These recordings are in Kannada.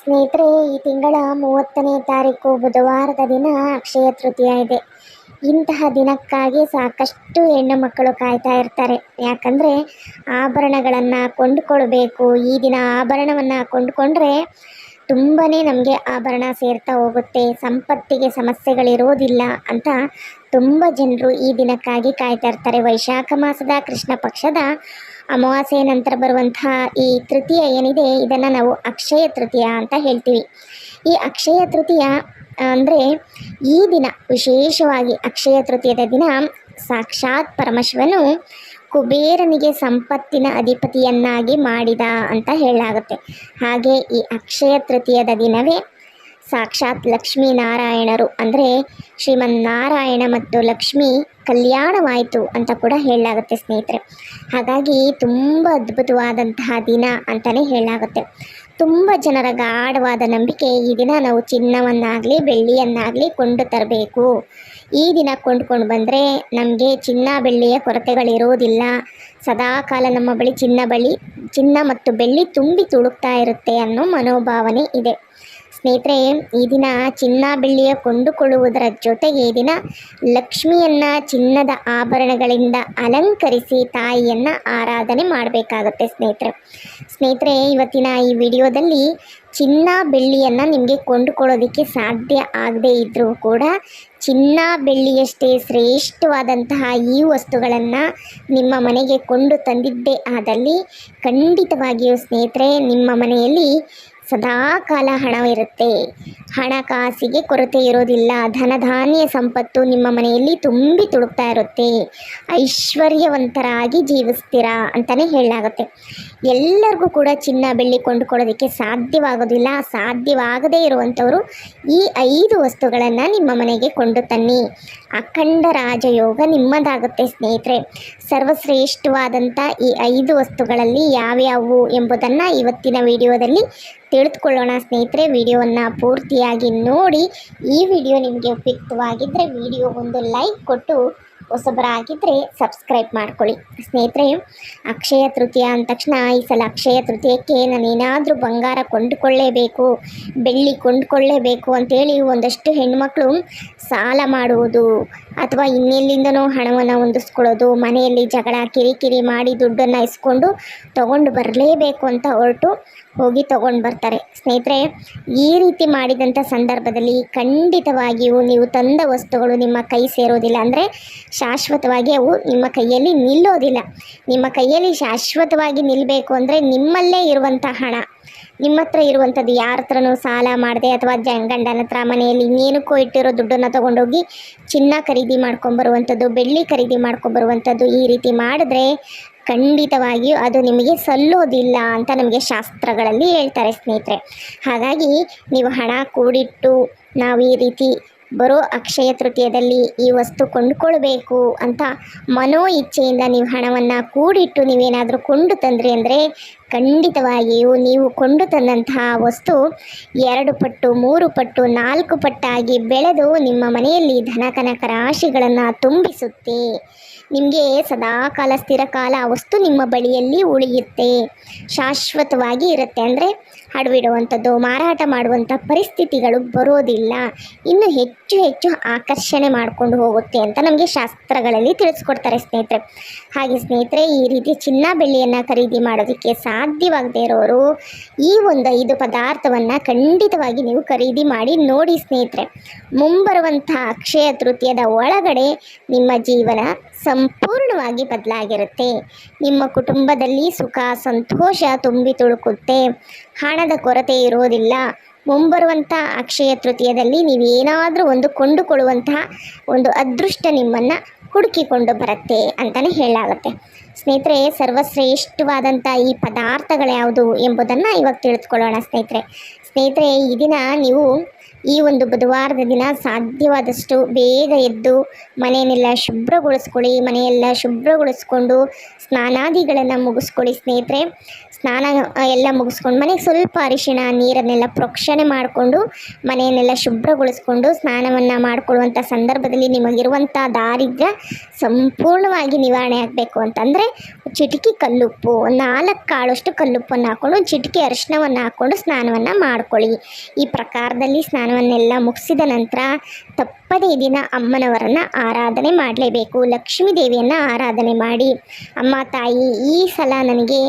ಸ್ನೇಹಿತರೆ, ಈ ತಿಂಗಳ ಮೂವತ್ತನೇ ತಾರೀಕು ಬುಧವಾರದ ದಿನ ಅಕ್ಷಯ ತೃತೀಯ ಇದೆ. ಇಂತಹ ದಿನಕ್ಕಾಗಿ ಸಾಕಷ್ಟು ಹೆಣ್ಣು ಮಕ್ಕಳು ಕಾಯ್ತಾ ಇರ್ತಾರೆ. ಯಾಕಂದರೆ, ಆಭರಣಗಳನ್ನು ಕೊಂಡುಕೊಳ್ಬೇಕು. ಈ ದಿನ ಆಭರಣವನ್ನು ಕೊಂಡುಕೊಂಡ್ರೆ ತುಂಬಾ ನಮಗೆ ಆಭರಣ ಸೇರ್ತಾ ಹೋಗುತ್ತೆ. ಸಂಪತ್ತಿಗೆ ಸಮಸ್ಯೆಗಳಿರೋದಿಲ್ಲ ಅಂತ ತುಂಬ ಜನರು ಈ ದಿನಕ್ಕಾಗಿ ಕಾಯ್ತಾ ಇರ್ತಾರೆ. ವೈಶಾಖ ಮಾಸದ ಕೃಷ್ಣ ಪಕ್ಷದ ಅಮಾವಾಸ್ಯೆ ನಂತರ ಬರುವಂತಹ ಈ ತೃತೀಯ ಏನಿದೆ, ಇದನ್ನು ನಾವು ಅಕ್ಷಯ ತೃತೀಯ ಅಂತ ಹೇಳ್ತೀವಿ. ಈ ಅಕ್ಷಯ ತೃತೀಯ ಅಂದರೆ ಈ ದಿನ ವಿಶೇಷವಾಗಿ ಅಕ್ಷಯ ತೃತೀಯದ ದಿನ ಸಾಕ್ಷಾತ್ ಪರಮಶಿವನು ಕುಬೇರನಿಗೆ ಸಂಪತ್ತಿನ ಅಧಿಪತಿಯನ್ನಾಗಿ ಮಾಡಿದ ಅಂತ ಹೇಳಲಾಗುತ್ತೆ. ಹಾಗೆ ಈ ಅಕ್ಷಯ ತೃತೀಯದ ದಿನವೇ ಸಾಕ್ಷಾತ್ ಲಕ್ಷ್ಮೀನಾರಾಯಣರು. ಅಂದರೆ ಶ್ರೀಮನ್ನಾರಾಯಣ ಮತ್ತು ಲಕ್ಷ್ಮಿ ಕಲ್ಯಾಣವಾಯಿತು ಅಂತ ಕೂಡ ಹೇಳಲಾಗುತ್ತೆ ಸ್ನೇಹಿತರೆ. ಹಾಗಾಗಿ ತುಂಬ ಅದ್ಭುತವಾದಂತಹ ದಿನ ಅಂತಲೇ ಹೇಳಲಾಗುತ್ತೆ. ತುಂಬ ಜನರ ಗಾಢವಾದ ನಂಬಿಕೆ ಈ ದಿನ ನಾವು ಚಿನ್ನವನ್ನಾಗಲಿ, ಬೆಳ್ಳಿಯನ್ನಾಗಲಿ ಕೊಂಡು ತರಬೇಕು. ಈ ದಿನ ಕೊಂಡ್ಕೊಂಡು ಬಂದರೆ ನಮಗೆ ಚಿನ್ನ, ಬೆಳ್ಳಿಯ ಕೊರತೆಗಳಿರೋದಿಲ್ಲ. ಸದಾಕಾಲ ನಮ್ಮ ಬಳಿ ಚಿನ್ನ ಬಳಿ ಚಿನ್ನ ಮತ್ತು ಬೆಳ್ಳಿ ತುಂಬಿ ತುಳುಕ್ತಾ ಇರುತ್ತೆ ಅನ್ನೋ ಮನೋಭಾವನೆ ಇದೆ. ಸ್ನೇಹಿತರೆ, ಈ ದಿನ ಚಿನ್ನ ಬೆಳ್ಳಿಯ ಕೊಂಡುಕೊಳ್ಳುವುದರ ಜೊತೆಗೆ ಈ ದಿನ ಲಕ್ಷ್ಮಿಯನ್ನು ಚಿನ್ನದ ಆಭರಣಗಳಿಂದ ಅಲಂಕರಿಸಿ ತಾಯಿಯನ್ನು ಆರಾಧನೆ ಮಾಡಬೇಕಾಗುತ್ತೆ ಸ್ನೇಹಿತರೆ. ಸ್ನೇಹಿತರೆ, ಇವತ್ತಿನ ಈ ವಿಡಿಯೋದಲ್ಲಿ ಚಿನ್ನ ಬೆಳ್ಳಿಯನ್ನು ನಿಮಗೆ ಕೊಂಡುಕೊಳ್ಳೋದಕ್ಕೆ ಸಾಧ್ಯ ಆಗದೇ ಇದ್ದರೂ ಕೂಡ ಚಿನ್ನ ಬೆಳ್ಳಿಯಷ್ಟೇ ಶ್ರೇಷ್ಠವಾದಂತಹ ಈ ವಸ್ತುಗಳನ್ನು ನಿಮ್ಮ ಮನೆಗೆ ಕೊಂಡು ತಂದಿದ್ದೇ ಆದಲ್ಲಿ ಖಂಡಿತವಾಗಿಯೂ ಸ್ನೇಹಿತರೆ, ನಿಮ್ಮ ಮನೆಯಲ್ಲಿ ಸದಾಕಾಲ ಹಣವಿರುತ್ತೆ. ಹಣಕಾಸಿಗೆ ಕೊರತೆ ಇರೋದಿಲ್ಲ. ಧನಧಾನ್ಯ ಸಂಪತ್ತು ನಿಮ್ಮ ಮನೆಯಲ್ಲಿ ತುಂಬಿ ತುಳುಕ್ತಾ ಇರುತ್ತೆ. ಐಶ್ವರ್ಯವಂತರಾಗಿ ಜೀವಿಸ್ತೀರಾ ಅಂತಲೇ ಹೇಳಲಾಗುತ್ತೆ. ಎಲ್ಲರಿಗೂ ಕೂಡ ಚಿನ್ನ ಬೆಳ್ಳಿ ಕೊಂಡುಕೊಳ್ಳೋದಕ್ಕೆ ಸಾಧ್ಯವಾಗೋದಿಲ್ಲ. ಸಾಧ್ಯವಾಗದೇ ಇರುವಂಥವರು ಈ ಐದು ವಸ್ತುಗಳನ್ನು ನಿಮ್ಮ ಮನೆಗೆ ಕೊಂಡು ತನ್ನಿ. ಅಖಂಡ ರಾಜಯೋಗ ನಿಮ್ಮದಾಗುತ್ತೆ ಸ್ನೇಹಿತರೆ. ಸರ್ವಶ್ರೇಷ್ಠವಾದಂಥ ಈ ಐದು ವಸ್ತುಗಳಲ್ಲಿ ಯಾವ್ಯಾವು ಎಂಬುದನ್ನು ಇವತ್ತಿನ ವಿಡಿಯೋದಲ್ಲಿ ತಿಳಿದುಕೊಳ್ಳೋಣ ಸ್ನೇಹಿತರೆ ವಿಡಿಯೋವನ್ನು ಪೂರ್ತಿಯಾಗಿ ನೋಡಿ. ಈ ವಿಡಿಯೋ ನಿಮಗೆ ಉಪಯುಕ್ತವಾಗಿದ್ದರೆ ವಿಡಿಯೋ ಒಂದು ಲೈಕ್ ಕೊಟ್ಟು ಹೊಸಬರಾಗಿದ್ದರೆ ಸಬ್ಸ್ಕ್ರೈಬ್ ಮಾಡ್ಕೊಳ್ಳಿ. ಸ್ನೇಹಿತರೆ, ಅಕ್ಷಯ ತೃತೀಯ ಅಂದ ತಕ್ಷಣ ಈ ಸಲ ಅಕ್ಷಯ ತೃತೀಯಕ್ಕೆ ನಾನೇನಾದರೂ ಬಂಗಾರ ಕೊಂಡುಕೊಳ್ಳೇಬೇಕು, ಬೆಳ್ಳಿ ಕೊಂಡುಕೊಳ್ಳೇಬೇಕು ಅಂತೇಳಿ ಒಂದಷ್ಟು ಹೆಣ್ಮಕ್ಳು ಸಾಲ ಮಾಡುವುದು ಅಥವಾ ಇನ್ನೆಲ್ಲಿಂದನೋ ಹಣವನ್ನು ಹೊಂದಿಸ್ಕೊಳ್ಳೋದು, ಮನೆಯಲ್ಲಿ ಜಗಳ, ಕಿರಿಕಿರಿ ಮಾಡಿ ದುಡ್ಡನ್ನು ಇಸ್ಕೊಂಡು ತೊಗೊಂಡು ಬರಲೇಬೇಕು ಅಂತ ಹೊರಟು ಹೋಗಿ ತೊಗೊಂಡು ಬರ್ತಾರೆ. ಸ್ನೇಹಿತರೆ, ಈ ರೀತಿ ಮಾಡಿದಂಥ ಸಂದರ್ಭದಲ್ಲಿ ಖಂಡಿತವಾಗಿಯೂ ನೀವು ತಂದ ವಸ್ತುಗಳು ನಿಮ್ಮ ಕೈ ಸೇರೋದಿಲ್ಲ. ಅಂದರೆ ಶಾಶ್ವತವಾಗಿ ಅವು ನಿಮ್ಮ ಕೈಯಲ್ಲಿ ನಿಲ್ಲೋದಿಲ್ಲ. ನಿಮ್ಮ ಕೈಯಲ್ಲಿ ಶಾಶ್ವತವಾಗಿ ನಿಲ್ಲಬೇಕು ಅಂದರೆ ನಿಮ್ಮಲ್ಲೇ ಇರುವಂಥ ಹಣ. ನಿಮ್ಮ ಹತ್ರ ಇರುವಂಥದ್ದು ಯಾರ ಹತ್ರನೂ ಸಾಲ ಮಾಡದೆ ಅಥವಾ ಜ, ಗಂಡನ ಹತ್ರ ಮನೆಯಲ್ಲಿ ಇನ್ನೇನಕ್ಕೂ ಇಟ್ಟಿರೋ ದುಡ್ಡನ್ನು ತೊಗೊಂಡೋಗಿ ಚಿನ್ನ ಖರೀದಿ ಮಾಡ್ಕೊಂಬರುವಂಥದ್ದು, ಬೆಳ್ಳಿ ಖರೀದಿ ಮಾಡ್ಕೊಂಬರುವಂಥದ್ದು ಈ ರೀತಿ ಮಾಡಿದ್ರೆ ಖಂಡಿತವಾಗಿಯೂ ಅದು ನಿಮಗೆ ಸಲ್ಲೋದಿಲ್ಲ ಅಂತ ನಮಗೆ ಶಾಸ್ತ್ರಗಳಲ್ಲಿ ಹೇಳ್ತಾರೆ ಸ್ನೇಹಿತರೆ. ಹಾಗಾಗಿ ನೀವು ಹಣ ಕೂಡಿಟ್ಟು ನಾವು ಈ ರೀತಿ ಬರೋ ಅಕ್ಷಯ ತೃತೀಯದಲ್ಲಿ ಈ ವಸ್ತು ಕೊಂಡುಕೊಳ್ಬೇಕು ಅಂತ ಮನೋ ಇಚ್ಛೆಯಿಂದ ನೀವು ಹಣವನ್ನು ಕೂಡಿಟ್ಟು ನೀವೇನಾದರೂ ಕೊಂಡು ತಂದ್ರಿ ಅಂದರೆ ಖಂಡಿತವಾಗಿಯೂ ನೀವು ಕೊಂಡು ತಂದಂತಹ ವಸ್ತು ಎರಡು ಪಟ್ಟು, ಮೂರು ಪಟ್ಟು, ನಾಲ್ಕು ಪಟ್ಟಾಗಿ ಬೆಳೆದು ನಿಮ್ಮ ಮನೆಯಲ್ಲಿ ಧನಕನಕ ರಾಶಿಗಳನ್ನು ತುಂಬಿಸುತ್ತೆ. ನಿಮಗೆ ಸದಾಕಾಲ ಸ್ಥಿರಕಾಲ ಆ ವಸ್ತು ನಿಮ್ಮ ಬಳಿಯಲ್ಲಿ ಉಳಿಯುತ್ತೆ. ಶಾಶ್ವತವಾಗಿ ಇರುತ್ತೆ ಅಂದರೆ ಹಡವಿಡುವಂಥದ್ದು, ಮಾರಾಟ ಮಾಡುವಂಥ ಪರಿಸ್ಥಿತಿಗಳು ಬರೋದಿಲ್ಲ. ಇನ್ನು ಹೆಚ್ಚು ಹೆಚ್ಚು ಆಕರ್ಷಣೆ ಮಾಡಿಕೊಂಡು ಹೋಗುತ್ತೆ ಅಂತ ನಮಗೆ ಶಾಸ್ತ್ರಗಳಲ್ಲಿ ತಿಳಿಸ್ಕೊಡ್ತಾರೆ ಸ್ನೇಹಿತರೆ. ಹಾಗೆ ಸ್ನೇಹಿತರೆ, ಈ ರೀತಿ ಚಿನ್ನ ಬೆಳ್ಳಿಯನ್ನು ಖರೀದಿ ಮಾಡೋದಕ್ಕೆ ಸಾಧ್ಯವಾಗದೇ ಇರೋರು ಈ ಒಂದು ಐದು ಪದಾರ್ಥವನ್ನು ಖಂಡಿತವಾಗಿ ನೀವು ಖರೀದಿ ಮಾಡಿ ನೋಡಿ ಸ್ನೇಹಿತರೆ. ಮುಂಬರುವಂಥ ಅಕ್ಷಯ ತೃತೀಯದ ಒಳಗಡೆ ನಿಮ್ಮ ಜೀವನ ಸಂಪೂರ್ಣವಾಗಿ ಬದಲಾಗಿರುತ್ತೆ. ನಿಮ್ಮ ಕುಟುಂಬದಲ್ಲಿ ಸುಖ, ಸಂತೋಷ ತುಂಬಿ ತುಳುಕುತ್ತೆ. ಹಣದ ಕೊರತೆ ಇರೋದಿಲ್ಲ. ಮುಂಬರುವಂಥ ಅಕ್ಷಯ ತೃತೀಯದಲ್ಲಿ ನೀವೇನಾದರೂ ಒಂದು ಕೊಂಡುಕೊಳ್ಳುವಂತಹ ಒಂದು ಅದೃಷ್ಟ ನಿಮ್ಮನ್ನು ಹುಡುಕಿಕೊಂಡು ಬರುತ್ತೆ ಅಂತಲೇ ಹೇಳಲಾಗುತ್ತೆ. ಸ್ನೇಹಿತರೆ, ಸರ್ವಶ್ರೇಷ್ಠವಾದಂಥ ಈ ಪದಾರ್ಥಗಳು ಯಾವುದು ಎಂಬುದನ್ನು ಇವಾಗ ತಿಳಿದುಕೊಳ್ಳೋಣ ಸ್ನೇಹಿತರೆ. ಸ್ನೇಹಿತರೆ, ಈ ದಿನ ನೀವು ಈ ಒಂದು ಬುಧವಾರದ ದಿನ ಸಾಧ್ಯವಾದಷ್ಟು ಬೇಗ ಎದ್ದು ಮನೆಯನ್ನೆಲ್ಲ ಶುಭ್ರಗೊಳಿಸ್ಕೊಳ್ಳಿ, ಮನೆಯೆಲ್ಲ ಶುಭ್ರಗೊಳಿಸ್ಕೊಂಡು ಸ್ನಾನಾದಿಗಳನ್ನು ಮುಗಿಸ್ಕೊಳ್ಳಿ ಸ್ನೇಹಿತರೆ. ಸ್ನಾನ ಎಲ್ಲ ಮುಗಿಸ್ಕೊಂಡು ಮನೆಗೆ ಸ್ವಲ್ಪ ಅರಿಶಿಣ, ನೀರನ್ನೆಲ್ಲ ಪ್ರೋಕ್ಷಣೆ ಮಾಡಿಕೊಂಡು ಮನೆಯನ್ನೆಲ್ಲ ಶುಭ್ರಗೊಳಿಸ್ಕೊಂಡು ಸ್ನಾನವನ್ನು ಮಾಡಿಕೊಳ್ಳುವಂಥ ಸಂದರ್ಭದಲ್ಲಿ ನಿಮಗಿರುವಂಥ ದಾರಿದ್ರ್ಯ ಸಂಪೂರ್ಣವಾಗಿ ನಿವಾರಣೆ ಆಗಬೇಕು ಅಂತಂದರೆ ಚಿಟಿಕಿ ಕಲ್ಲುಪ್ಪು ನಾಲ್ಕು ಕಾಳಷ್ಟು ಕಲ್ಲುಪ್ಪನ್ನು ಹಾಕ್ಕೊಂಡು ಚಿಟಿಕೆ ಅರಿಶಿಣವನ್ನು ಹಾಕ್ಕೊಂಡು ಸ್ನಾನವನ್ನು ಮಾಡ್ಕೊಳ್ಳಿ. ಈ ಪ್ರಕಾರದಲ್ಲಿ ಸ್ನಾನವನ್ನೆಲ್ಲ ಮುಗಿಸಿದ ನಂತರ ತಪ್ಪದೇ ಈ ದಿನ ಅಮ್ಮನವರನ್ನು ಆರಾಧನೆ ಮಾಡಲೇಬೇಕು. ಲಕ್ಷ್ಮೀ ದೇವಿಯನ್ನು ಆರಾಧನೆ ಮಾಡಿ. ಅಮ್ಮ, ತಾಯಿ, ಈ ಸಲ ನನಗೆ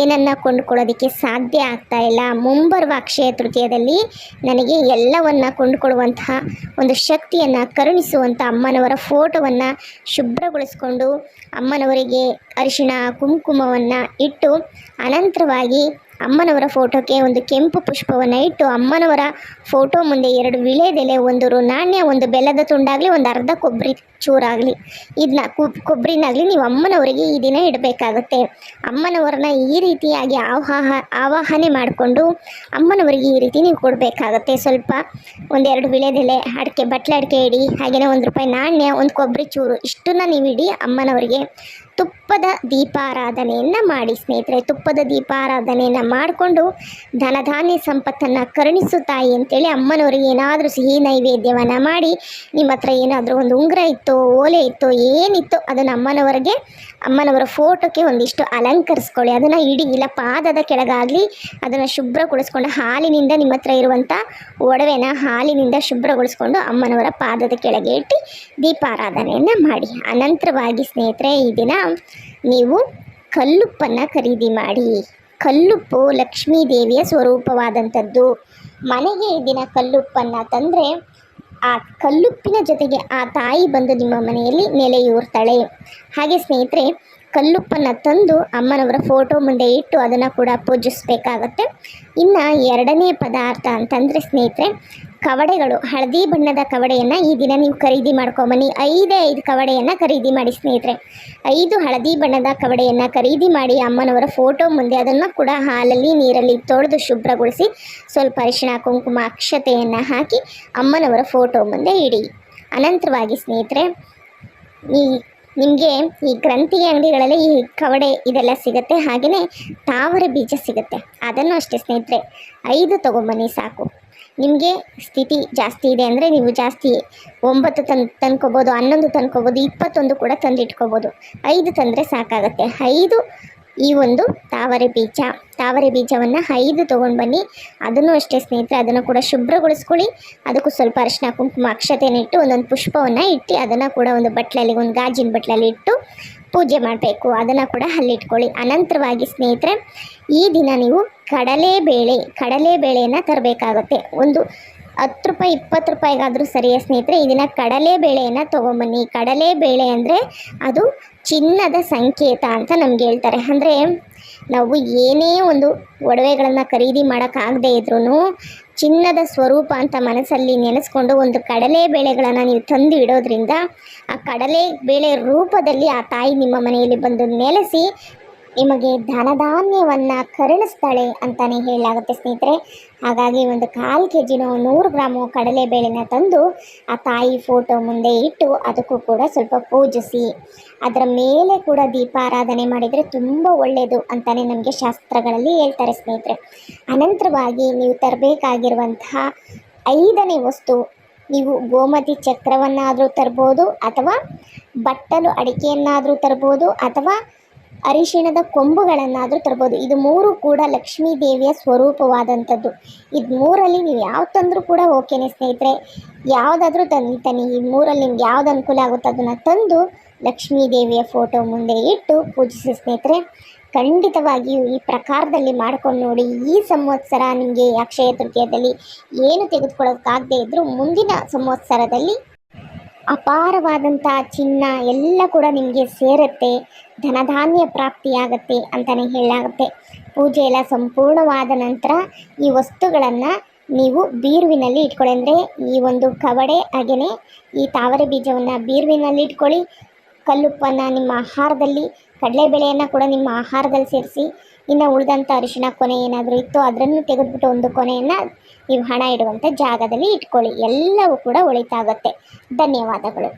ಏನನ್ನು ಕೊಂಡುಕೊಳ್ಳೋದಕ್ಕೆ ಸಾಧ್ಯ ಆಗ್ತಾ ಇಲ್ಲ. ಮುಂಬರುವ ಅಕ್ಷಯ ತೃತೀಯದಲ್ಲಿ ನನಗೆ ಎಲ್ಲವನ್ನು ಕೊಂಡುಕೊಳ್ಳುವಂತಹ ಒಂದು ಶಕ್ತಿಯನ್ನು ಕರುಣಿಸುವಂಥ ಅಮ್ಮನವರ ಫೋಟೋವನ್ನು ಶುಭ್ರಗೊಳಿಸಿಕೊಂಡು ಅಮ್ಮನವರಿಗೆ ಅರಿಶಿಣ, ಕುಂಕುಮವನ್ನು ಇಟ್ಟು ಅನಂತರವಾಗಿ ಅಮ್ಮನವರ ಫೋಟೋಕ್ಕೆ ಒಂದು ಕೆಂಪು ಪುಷ್ಪವನ್ನು ಇಟ್ಟು ಅಮ್ಮನವರ ಫೋಟೋ ಮುಂದೆ ಎರಡು ವಿಳೆದೆಲೆ, ಒಂದು ನಾಣ್ಯ ಒಂದು ಬೆಲ್ಲದ ತುಂಡಾಗಲಿ, ಒಂದು ಅರ್ಧ ಕೊಬ್ಬರಿ ಚೂರಾಗಲಿ. ಇದನ್ನ ಕೊಬ್ಬರಿನಾಗಲಿ ನೀವು ಅಮ್ಮನವರಿಗೆ ಈ ದಿನ ಇಡಬೇಕಾಗುತ್ತೆ. ಅಮ್ಮನವರನ್ನ ಈ ರೀತಿಯಾಗಿ ಆವಾಹ, ಆವಾಹನೆ ಮಾಡಿಕೊಂಡು ಅಮ್ಮನವರಿಗೆ ಈ ರೀತಿ ನೀವು ಕೊಡಬೇಕಾಗತ್ತೆ. ಸ್ವಲ್ಪ ಒಂದೆರಡು ವಿಳೆದೆಲೆ, ಅಡಿಕೆ ಬಟ್ಲೆ ಅಡಿಕೆ ಇಡಿ ಹಾಗೆಯೇ ಒಂದು ರೂಪಾಯಿ ನಾಣ್ಯ, ಒಂದು ಕೊಬ್ಬರಿ ಚೂರು, ಇಷ್ಟನ್ನ ನೀವು ಇಡಿ ಅಮ್ಮನವರಿಗೆ. ತುಪ್ಪದ ದೀಪಾರಾಧನೆಯನ್ನು ಮಾಡಿ ಸ್ನೇಹಿತರೆ. ತುಪ್ಪದ ದೀಪಾರಾಧನೆಯನ್ನು ಮಾಡಿಕೊಂಡು ಧನಧಾನ್ಯ ಸಂಪತ್ತನ್ನು ಕರುಣಿಸು ತಾಯಿ ಅಂತೇಳಿ ಅಮ್ಮನವರಿಗೆ ಏನಾದರೂ ಸಿಹಿ ನೈವೇದ್ಯವನ್ನು ಮಾಡಿ ನಿಮ್ಮ ಹತ್ರ ಏನಾದರೂ ಒಂದು ಉಂಗುರ ಇತ್ತು, ಓಲೆ ಇತ್ತು, ಏನಿತ್ತು ಅದನ್ನು ಅಮ್ಮನವರಿಗೆ, ಅಮ್ಮನವರ ಫೋಟೋಕ್ಕೆ ಒಂದಿಷ್ಟು ಅಲಂಕರಿಸ್ಕೊಳ್ಳಿ. ಅದನ್ನು ಇಡಿ ಇಲ್ಲ, ಪಾದದ ಕೆಳಗಾಗಲಿ ಅದನ್ನು ಶುಭ್ರಗೊಳಿಸ್ಕೊಂಡು ಹಾಲಿನಿಂದ ನಿಮ್ಮ ಹತ್ರ ಇರುವಂಥ ಒಡವೆನ ಹಾಲಿನಿಂದ ಶುಭ್ರಗೊಳಿಸ್ಕೊಂಡು ಅಮ್ಮನವರ ಪಾದದ ಕೆಳಗೆ ಇಟ್ಟು ದೀಪಾರಾಧನೆಯನ್ನು ಮಾಡಿ. ಅನಂತರವಾಗಿ ಸ್ನೇಹಿತರೆ, ಈ ದಿನ ನೀವು ಕಲ್ಲುಪ್ಪನ್ನು ಖರೀದಿ ಮಾಡಿ. ಕಲ್ಲುಪ್ಪು ಲಕ್ಷ್ಮೀ ದೇವಿಯ ಸ್ವರೂಪವಾದಂಥದ್ದು. ಮನೆಗೆ ದಿನ ಕಲ್ಲುಪ್ಪನ್ನು ತಂದರೆ ಆ ಕಲ್ಲುಪ್ಪಿನ ಜೊತೆಗೆ ಆ ತಾಯಿ ಬಂದು ನಿಮ್ಮ ಮನೆಯಲ್ಲಿ ನೆಲೆಯೂರ್ತಾಳೆ. ಹಾಗೆ ಸ್ನೇಹಿತರೆ, ಕಲ್ಲುಪ್ಪನ್ನು ತಂದು ಅಮ್ಮನವರ ಫೋಟೋ ಮುಂದೆ ಇಟ್ಟು ಅದನ್ನು ಕೂಡ ಪೂಜಿಸಬೇಕಾಗತ್ತೆ. ಇನ್ನು ಎರಡನೇ ಪದಾರ್ಥ ಅಂತಂದರೆ ಸ್ನೇಹಿತರೆ ಕವಡೆಗಳು, ಹಳದಿ ಬಣ್ಣದ ಕವಡೆಯನ್ನು ಈ ದಿನ ನೀವು ಖರೀದಿ ಮಾಡ್ಕೊಂಬನ್ನಿ. ಐದೇ ಐದು ಕವಡೆಯನ್ನು ಖರೀದಿ ಮಾಡಿ ಸ್ನೇಹಿತರೆ. ಐದು ಹಳದಿ ಬಣ್ಣದ ಕವಡೆಯನ್ನು ಖರೀದಿ ಮಾಡಿ ಅಮ್ಮನವರ ಫೋಟೋ ಮುಂದೆ ಅದನ್ನು ಕೂಡ ಹಾಲಲ್ಲಿ, ನೀರಲ್ಲಿ ತೊಳೆದು ಶುಭ್ರಗೊಳಿಸಿ ಸ್ವಲ್ಪ ಅರಿಶಿಣ, ಕುಂಕುಮ, ಅಕ್ಷತೆಯನ್ನು ಹಾಕಿ ಅಮ್ಮನವರ ಫೋಟೋ ಮುಂದೆ ಇಡಿ. ಅನಂತರವಾಗಿ ಸ್ನೇಹಿತರೆ, ಈ ನಿಮಗೆ ಈ ಗ್ರಂಥಿ ಅಂಗಡಿಗಳಲ್ಲಿ ಈ ಕವಡೆ ಇದೆಲ್ಲ ಸಿಗುತ್ತೆ ಹಾಗೆಯೇ ತಾವರೆ ಬೀಜ ಸಿಗುತ್ತೆ. ಅದನ್ನು ಅಷ್ಟೇ ಸ್ನೇಹಿತರೆ, ಐದು ತೊಗೊಂಬನ್ನಿ ಸಾಕು. ನಿಮಗೆ ಸ್ಥಿತಿ ಜಾಸ್ತಿ ಇದೆ ಅಂದರೆ ನೀವು ಜಾಸ್ತಿ ಒಂಬತ್ತು ತನ್ ತಂದ್ಕೋಬೋದು, ಹನ್ನೊಂದು ತಂದ್ಕೋಬೋದು, ಇಪ್ಪತ್ತೊಂದು ಕೂಡ ತಂದಿಟ್ಕೋಬೋದು. ಐದು ತಂದರೆ ಸಾಕಾಗುತ್ತೆ. ಐದು ಈ ಒಂದು ತಾವರೆ ಬೀಜ. ತಾವರೆ ಬೀಜವನ್ನು ಐದು ತೊಗೊಂಡು ಬನ್ನಿ. ಅದನ್ನು ಅಷ್ಟೇ ಸ್ನೇಹಿತರೆ, ಅದನ್ನು ಕೂಡ ಶುಭ್ರಗೊಳಿಸ್ಕೊಳ್ಳಿ. ಅದಕ್ಕೂ ಸ್ವಲ್ಪ ಅರಿಶಿನ ಕುಂಕುಮ ಅಕ್ಷತೆಯನ್ನು ಇಟ್ಟು ಒಂದೊಂದು ಪುಷ್ಪವನ್ನು ಇಟ್ಟು ಅದನ್ನು ಕೂಡ ಒಂದು ಬಟ್ಲಲ್ಲಿ, ಒಂದು ಗಾಜಿನ ಬಟ್ಲಲ್ಲಿ ಇಟ್ಟು ಪೂಜೆ ಮಾಡಬೇಕು, ಅದನ್ನು ಕೂಡ ಅಲ್ಲಿಟ್ಕೊಳ್ಳಿ. ಅನಂತರವಾಗಿ ಸ್ನೇಹಿತರೆ, ಈ ದಿನ ನೀವು ಕಡಲೆಬೇಳೆ ಕಡಲೆಬೇಳೆಯನ್ನು ತರಬೇಕಾಗುತ್ತೆ. ಒಂದು ಹತ್ತು ರೂಪಾಯಿ, ಇಪ್ಪತ್ತು ರೂಪಾಯಿಗಾದರೂ ಸರಿಯೇ ಸ್ನೇಹಿತರೆ, ಈ ದಿನ ಕಡಲೆಬೇಳೆಯನ್ನು ತೊಗೊಂಬನ್ನಿ. ಕಡಲೆಬೇಳೆ ಅಂದರೆ ಅದು ಚಿನ್ನದ ಸಂಕೇತ ಅಂತ ನಮ್ಗೆ ಹೇಳ್ತಾರೆ. ಅಂದರೆ ನಾವು ಏನೇ ಒಂದು ಒಡವೆಗಳನ್ನು ಖರೀದಿ ಮಾಡೋಕ್ಕಾಗದೇ ಇದ್ರೂ ಚಿನ್ನದ ಸ್ವರೂಪ ಅಂತ ಮನಸ್ಸಲ್ಲಿ ನೆನೆಸ್ಕೊಂಡು ಒಂದು ಕಡಲೆ ಬೇಳೆಗಳನ್ನು ನೀವು ತಂದು ಇಡೋದ್ರಿಂದ ಆ ಕಡಲೆ ಬೇಳೆ ರೂಪದಲ್ಲಿ ಆ ತಾಯಿ ನಿಮ್ಮ ಮನೆಯಲ್ಲಿ ಬಂದು ನೆಲೆಸಿ ನಿಮಗೆ ಧನಧಾನ್ಯವನ್ನು ಕರುಣಿಸ್ತಾಳೆ ಅಂತಲೇ ಹೇಳಲಾಗುತ್ತೆ ಸ್ನೇಹಿತರೆ. ಹಾಗಾಗಿ ಒಂದು ಕಾಲು ಕೆ ಜಿನೋ ನೂರು ಗ್ರಾಮು ಕಡಲೆಬೇಳೆನ ತಂದು ಆ ತಾಯಿ ಫೋಟೋ ಮುಂದೆ ಇಟ್ಟು ಅದಕ್ಕೂ ಕೂಡ ಸ್ವಲ್ಪ ಪೂಜಿಸಿ. ಅದರ ಮೇಲೆ ಕೂಡ ದೀಪಾರಾಧನೆ ಮಾಡಿದರೆ ತುಂಬ ಒಳ್ಳೆಯದು ಅಂತಲೇ ನಮಗೆ ಶಾಸ್ತ್ರಗಳಲ್ಲಿ ಹೇಳ್ತಾರೆ ಸ್ನೇಹಿತರೆ. ಅನಂತರವಾಗಿ ನೀವು ತರಬೇಕಾಗಿರುವಂತಹ ಐದನೇ ವಸ್ತು, ನೀವು ಗೋಮತಿ ಚಕ್ರವನ್ನಾದರೂ ತರ್ಬೋದು ಅಥವಾ ಬಟ್ಟಲು ಅಡಿಕೆಯನ್ನಾದರೂ ತರ್ಬೋದು ಅಥವಾ ಅರಿಶಿಣದ ಕೊಂಬುಗಳನ್ನಾದರೂ ತರ್ಬೋದು. ಇದು ಮೂರು ಕೂಡ ಲಕ್ಷ್ಮೀ ದೇವಿಯ ಸ್ವರೂಪವಾದಂಥದ್ದು. ಇದು ಮೂರಲ್ಲಿ ನೀವು ಯಾವ ತಂದರೂ ಕೂಡ ಓಕೆನೇ ಸ್ನೇಹಿತರೆ. ಯಾವುದಾದ್ರೂ ತನ್ನಿ ತನಿ ಈ ಮೂರಲ್ಲಿ ನಿಮ್ಗೆ ಯಾವ್ದು ಅನುಕೂಲ ಆಗುತ್ತೆ ಅದನ್ನು ತಂದು ಲಕ್ಷ್ಮೀ ದೇವಿಯ ಫೋಟೋ ಮುಂದೆ ಇಟ್ಟು ಪೂಜಿಸಿ ಸ್ನೇಹಿತರೆ. ಖಂಡಿತವಾಗಿಯೂ ಈ ಪ್ರಕಾರದಲ್ಲಿ ಮಾಡ್ಕೊಂಡು ನೋಡಿ, ಈ ಸಂವತ್ಸರ ನಿಮಗೆ ಅಕ್ಷಯ ತೃತೀಯದಲ್ಲಿ ಏನು ತೆಗೆದುಕೊಳ್ಳೋಕ್ಕಾಗದೇ ಇದ್ದರೂ ಮುಂದಿನ ಸಂವತ್ಸರದಲ್ಲಿ ಅಪಾರವಾದಂಥ ಚಿನ್ನ ಎಲ್ಲ ಕೂಡ ನಿಮಗೆ ಸೇರುತ್ತೆ, ಧನಧಾನ್ಯ ಪ್ರಾಪ್ತಿಯಾಗುತ್ತೆ ಅಂತಲೇ ಹೇಳಲಾಗುತ್ತೆ. ಪೂಜೆ ಎಲ್ಲ ಸಂಪೂರ್ಣವಾದ ನಂತರ ಈ ವಸ್ತುಗಳನ್ನು ನೀವು ಬೀರುವಿನಲ್ಲಿ ಇಟ್ಕೊಳ್ಳಿ. ಅಂದರೆ ಈ ಒಂದು ಕವಡೆ ಹಾಗೆಯೇ ಈ ತಾವರೆ ಬೀಜವನ್ನು ಬೀರುವಿನಲ್ಲಿ ಇಟ್ಕೊಳ್ಳಿ. ಕಲ್ಲುಪ್ಪನ್ನು ನಿಮ್ಮ ಆಹಾರದಲ್ಲಿ, ಕಡಲೆಬೇಳೆಯನ್ನು ಕೂಡ ನಿಮ್ಮ ಆಹಾರದಲ್ಲಿ ಸೇರಿಸಿ, ಇನ್ನು ಉಳಿದಂಥ ಅರಿಶಿಣ ಕೊನೆ ಏನಾದರೂ ಇತ್ತು ಅದನ್ನು ತೆಗೆದುಬಿಟ್ಟು ಒಂದು ಕೊನೆಯನ್ನು ನೀವು ಹಣ ಇಡುವಂಥ ಜಾಗದಲ್ಲಿ ಇಟ್ಕೊಳ್ಳಿ. ಎಲ್ಲವೂ ಕೂಡ ಒಳಿತಾಗುತ್ತೆ. ಧನ್ಯವಾದಗಳು.